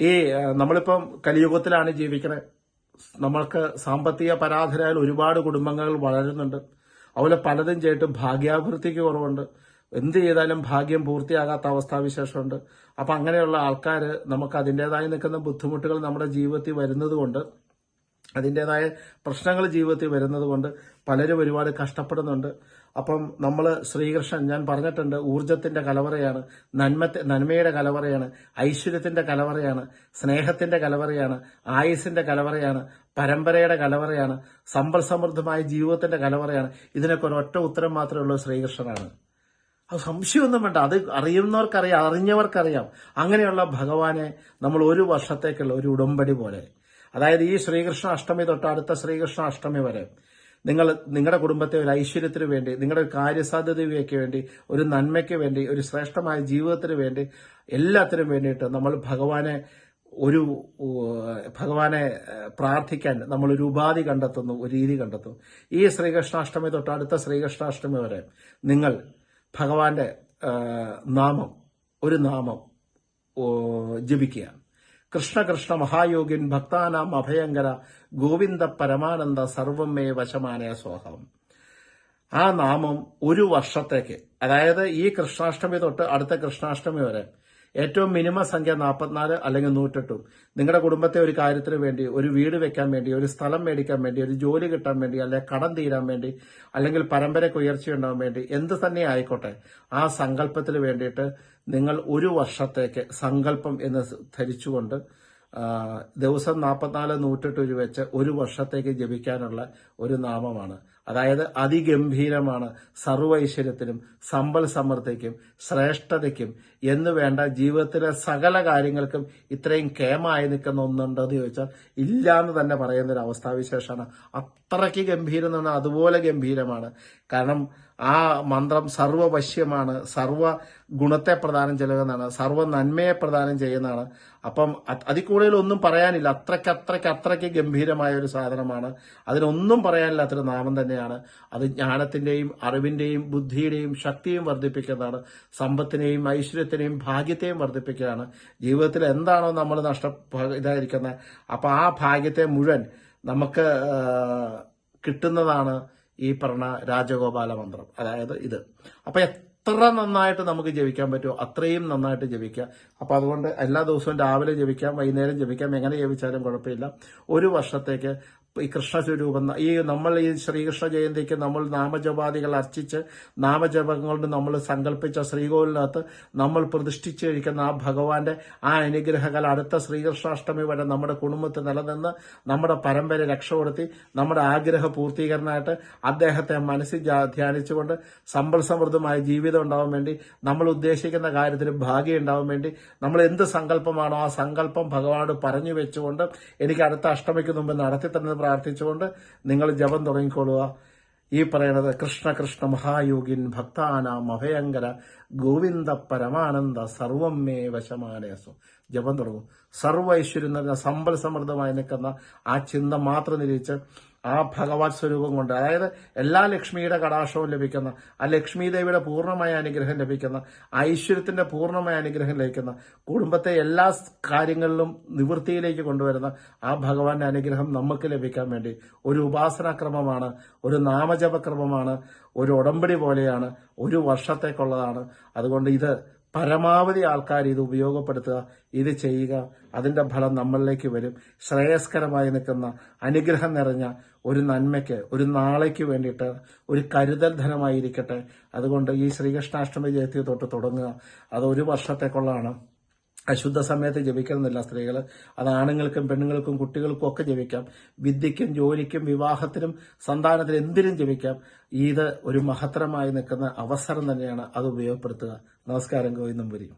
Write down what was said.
ഈ നമ്മളിപ്പം കലിയുഗത്തിലാണ് ജീവിക്കുന്നത് നമ്മൾക്ക് സാമ്പത്തിക പരാധരായാൽ ഒരുപാട് കുടുംബങ്ങൾ വളരുന്നുണ്ട്. അതുപോലെ പലതും ചെയ്തിട്ട് ഭാഗ്യാഭിവൃദ്ധിക്ക് കുറവുണ്ട്. എന്ത് ചെയ്താലും ഭാഗ്യം പൂർത്തിയാകാത്ത അവസ്ഥാവിശേഷമുണ്ട്. അപ്പൊ അങ്ങനെയുള്ള ആൾക്കാർ നമുക്ക് അതിന്റെതായി നിൽക്കുന്ന ബുദ്ധിമുട്ടുകൾ നമ്മുടെ ജീവിതത്തിൽ വരുന്നത് കൊണ്ട് അതിന്റെതായ പ്രശ്നങ്ങൾ ജീവിതത്തിൽ വരുന്നത് കൊണ്ട് പലരും ഒരുപാട് കഷ്ടപ്പെടുന്നുണ്ട്. അപ്പം നമ്മൾ ശ്രീകൃഷ്ണൻ ഞാൻ പറഞ്ഞിട്ടുണ്ട് ഊർജത്തിന്റെ കലവറയാണ് നന്മ നന്മയുടെ കലവറയാണ് ഐശ്വര്യത്തിന്റെ കലവറയാണ് സ്നേഹത്തിന്റെ കലവറയാണ് ആയുസിന്റെ കലവറയാണ് പരമ്പരയുടെ കലവറയാണ് സമ്പൽ സമൃദ്ധമായ ജീവിതത്തിന്റെ കലവറയാണ്. ഇതിനൊക്കെ ഒരൊറ്റ ഉത്തരം മാത്രമേ ഉള്ളൂ ശ്രീകൃഷ്ണനാണ്. അത് സംശയമൊന്നും വേണ്ട. അത് അറിയുന്നവർക്കറിയാം അറിഞ്ഞവർക്കറിയാം. അങ്ങനെയുള്ള ഭഗവാനെ നമ്മൾ ഒരു വർഷത്തേക്കുള്ള ഒരു ഉടമ്പടി പോലെ അതായത് ഈ ശ്രീകൃഷ്ണ അഷ്ടമി തൊട്ട് അടുത്ത ശ്രീകൃഷ്ണ അഷ്ടമി വരെ. നിങ്ങൾ നിങ്ങളുടെ കുടുംബത്തെ ഒരു ഐശ്വര്യത്തിന് വേണ്ടി നിങ്ങളുടെ ഒരു കാര്യസാധ്യതയ്ക്ക് വേണ്ടി ഒരു നന്മയ്ക്ക് വേണ്ടി ഒരു ശ്രേഷ്ഠമായ ജീവിതത്തിന് വേണ്ടി എല്ലാത്തിനും വേണ്ടിയിട്ട് നമ്മൾ ഭഗവാനെ ഒരു ഭഗവാനെ പ്രാർത്ഥിക്കാൻ നമ്മൾ ഒരു ഉപാധി കണ്ടെത്തുന്നു ഒരു രീതി കണ്ടെത്തുന്നു. ഈ ശ്രീകൃഷ്ണാഷ്ടമി തൊട്ട് അടുത്ത ശ്രീകൃഷ്ണാഷ്ടമി വരെ നിങ്ങൾ ഭഗവാന്റെ നാമം ഒരു നാമം ജപിക്കുക. കൃഷ്ണ കൃഷ്ണ മഹായോഗിൻ ഭക്താനാം അഭയങ്കര ഗോവിന്ദ പരമാനന്ദ സർവമേ വശമാനയ സ്വാഹം ആ നാമം ഒരു വർഷത്തേക്ക് അതായത് ഈ കൃഷ്ണാഷ്ടമി തൊട്ട് അടുത്ത കൃഷ്ണാഷ്ടമി വരെ ഏറ്റവും മിനിമം സംഖ്യ നാൽപ്പത്തിനാല് അല്ലെങ്കിൽ നൂറ്റെട്ടും. നിങ്ങളുടെ കുടുംബത്തെ ഒരു കാര്യത്തിന് വേണ്ടി ഒരു വീട് വെക്കാൻ വേണ്ടി ഒരു സ്ഥലം മേടിക്കാൻ വേണ്ടി ഒരു ജോലി കിട്ടാൻ വേണ്ടി അല്ലെങ്കിൽ കടം തീരാൻ വേണ്ടി അല്ലെങ്കിൽ പരമ്പരയ്ക്ക് ഉയർച്ചയുണ്ടാവാൻ വേണ്ടി എന്ത് തന്നെ ആയിക്കോട്ടെ ആ സങ്കല്പത്തിന് വേണ്ടിയിട്ട് നിങ്ങൾ ഒരു വർഷത്തേക്ക് സങ്കല്പം എന്ന് ധരിച്ചുകൊണ്ട് ദിവസം നാൽപ്പത്തിനാല് നൂറ്റെട്ട് രൂപ വെച്ച് ഒരു വർഷത്തേക്ക് ജപിക്കാനുള്ള ഒരു നാമമാണ്. അതായത് അതിഗംഭീരമാണ് സർവൈശ്വര്യത്തിനും സമ്പൽ സമൃദ്ധിക്കും ശ്രേഷ്ഠതയ്ക്കും എന്ന് വേണ്ട ജീവിതത്തിലെ സകല കാര്യങ്ങൾക്കും ഇത്രയും കേമായി നിൽക്കുന്ന ഒന്നുണ്ടോ എന്ന് ചോദിച്ചാൽ ഇല്ല എന്ന് തന്നെ പറയുന്ന ഒരു അവസ്ഥാവിശേഷമാണ് അത്രയ്ക്ക് ഗംഭീരം എന്ന് അതുപോലെ ഗംഭീരമാണ്. കാരണം ആ മന്ത്രം സർവവശ്യമാണ് സർവ ഗുണത്തെ പ്രദാനം ചെയ്യുന്നതാണ് സർവ നന്മയെ പ്രദാനം ചെയ്യുന്നതാണ്. അപ്പം അത് അതിൽ കൂടുതൽ ഒന്നും പറയാനില്ല. അത്രയ്ക്ക് അത്രയ്ക്ക് അത്രയ്ക്ക് ഗംഭീരമായ ഒരു സാധനമാണ്. അതിനൊന്നും പറയാനില്ലാത്തൊരു നാമം തന്നെയാണ്. അത് ജ്ഞാനത്തിന്റെയും അറിവിന്റെയും ബുദ്ധിയുടെയും ശക്തിയും വർദ്ധിപ്പിക്കുന്നതാണ്. സമ്പത്തിനെയും ഐശ്വര്യത്തിനെയും ഭാഗ്യത്തെയും വർദ്ധിപ്പിക്കുകയാണ് ജീവിതത്തിൽ എന്താണോ നമ്മൾ നഷ്ട ഇതായിരിക്കുന്നത് അപ്പൊ ആ ഭാഗ്യത്തെ മുഴുവൻ നമുക്ക് കിട്ടുന്നതാണ് ഈ പറഞ്ഞ രാജഗോപാല മന്ത്രം. അതായത് ഇത്. അപ്പൊ എത്ര നന്നായിട്ട് നമുക്ക് ജപിക്കാൻ പറ്റുമോ അത്രയും നന്നായിട്ട് ജപിക്കുക അപ്പൊ അതുകൊണ്ട് എല്ലാ ദിവസവും രാവിലെ ജപിക്കാം വൈകുന്നേരം ജപിക്കാം എങ്ങനെ ജപിച്ചാലും കുഴപ്പമില്ല. ഒരു വർഷത്തേക്ക് ഈ കൃഷ്ണസ്വരൂപം. ഈ നമ്മൾ ഈ ശ്രീകൃഷ്ണ ജയന്തിക്ക് നമ്മൾ നാമജപാദികൾ അർച്ചിച്ച് നാമജപം കൊണ്ട് നമ്മൾ സങ്കല്പിച്ച ശ്രീകോവിലിനകത്ത് നമ്മൾ പ്രതിഷ്ഠിച്ചു കഴിക്കുന്ന ആ ഭഗവാന്റെ ആ അനുഗ്രഹങ്ങൾ അടുത്ത ശ്രീകൃഷ്ണാഷ്ടമി വരെ നമ്മുടെ കുടുംബത്തിൽ നിലനിന്ന് നമ്മുടെ പരമ്പര രക്ഷപ്പെടുത്തി നമ്മുടെ ആഗ്രഹ പൂർത്തീകരണമായിട്ട് അദ്ദേഹത്തെ മനസ്സിൽ ധ്യാനിച്ചുകൊണ്ട് സമ്പൽ സമൃദ്ധമായ ജീവിതം ഉണ്ടാവാൻ വേണ്ടി നമ്മൾ ഉദ്ദേശിക്കുന്ന കാര്യത്തിൽ ഭാഗ്യം ഉണ്ടാവാൻ വേണ്ടി നമ്മൾ എന്ത് സങ്കല്പമാണോ ആ സങ്കല്പം ഭഗവാനോട് പറഞ്ഞു വെച്ചുകൊണ്ട് എനിക്ക് അടുത്ത അഷ്ടമിക്ക് മുമ്പ് നടത്തി തന്നെ പ്രാർത്ഥിച്ചുകൊണ്ട് നിങ്ങൾ ജപം തുടങ്ങിക്കൊള്ളുക. ഈ പറയണത് കൃഷ്ണ കൃഷ്ണ മഹായോഗിൻ ഭക്താന മഭയങ്കര ഗോവിന്ദ പരമാനന്ദ സർവം മേ വശമാനേസു ജപം തുടങ്ങും. സർവ ഐശ്വര്യം നിറഞ്ഞ സമ്പൽ സമൃദ്ധമായി നിൽക്കുന്ന ആ ചിന്ത മാത്രം നിരീച്ച് ആ ഭഗവത് സ്വരൂപം കൊണ്ട് അതായത് എല്ലാ ലക്ഷ്മിയുടെ കടാക്ഷവും ലഭിക്കുന്ന ആ ലക്ഷ്മി ദേവിയുടെ പൂർണമായ അനുഗ്രഹം ലഭിക്കുന്ന ഐശ്വര്യത്തിന്റെ പൂർണമായ അനുഗ്രഹം ലഭിക്കുന്ന കുടുംബത്തെ എല്ലാ കാര്യങ്ങളിലും നിവൃത്തിയിലേക്ക് കൊണ്ടുവരുന്ന ആ ഭഗവാന്റെ അനുഗ്രഹം നമുക്ക് ലഭിക്കാൻ വേണ്ടി ഒരു ഉപാസനാക്രമമാണ് ഒരു നാമജപക്രമമാണ് ഒരു ഉടമ്പടി പോലെയാണ് ഒരു വർഷത്തേക്കുള്ളതാണ്. അതുകൊണ്ട് ഇത് പരമാവധി ആൾക്കാർ ഇത് ഉപയോഗപ്പെടുത്തുക ഇത് ചെയ്യുക. അതിന്റെ ഫലം നമ്മളിലേക്ക് വരും. ശ്രേയസ്കരമായി നിൽക്കുന്ന അനുഗ്രഹം നിറഞ്ഞ ഒരു നന്മയ്ക്ക് ഒരു നാളേക്ക് വേണ്ടിയിട്ട് ഒരു കരുതൽ ധനമായിരിക്കട്ടെ. അതുകൊണ്ട് ഈ ശ്രീകൃഷ്ണാഷ്ടമി ജയത്തി തൊട്ട് തുടങ്ങുക. അത് ഒരു വർഷത്തേക്കുള്ളതാണ്. അശുദ്ധ സമയത്ത് ജപിക്കണമെന്നില്ല സ്ത്രീകൾ അത് ആണുങ്ങൾക്കും പെണ്ണുങ്ങൾക്കും കുട്ടികൾക്കും ഒക്കെ ജപിക്കാം. വിദ്യയ്ക്കും ജോലിക്കും വിവാഹത്തിനും സന്താനത്തിനും എന്തിനും ജപിക്കാം. ഇത് ഒരു മഹത്തരമായി നിൽക്കുന്ന അവസരം തന്നെയാണ് അത് ഉപയോഗപ്പെടുത്തുക. നമസ്കാരം ഗോവിന്ദം പുരി.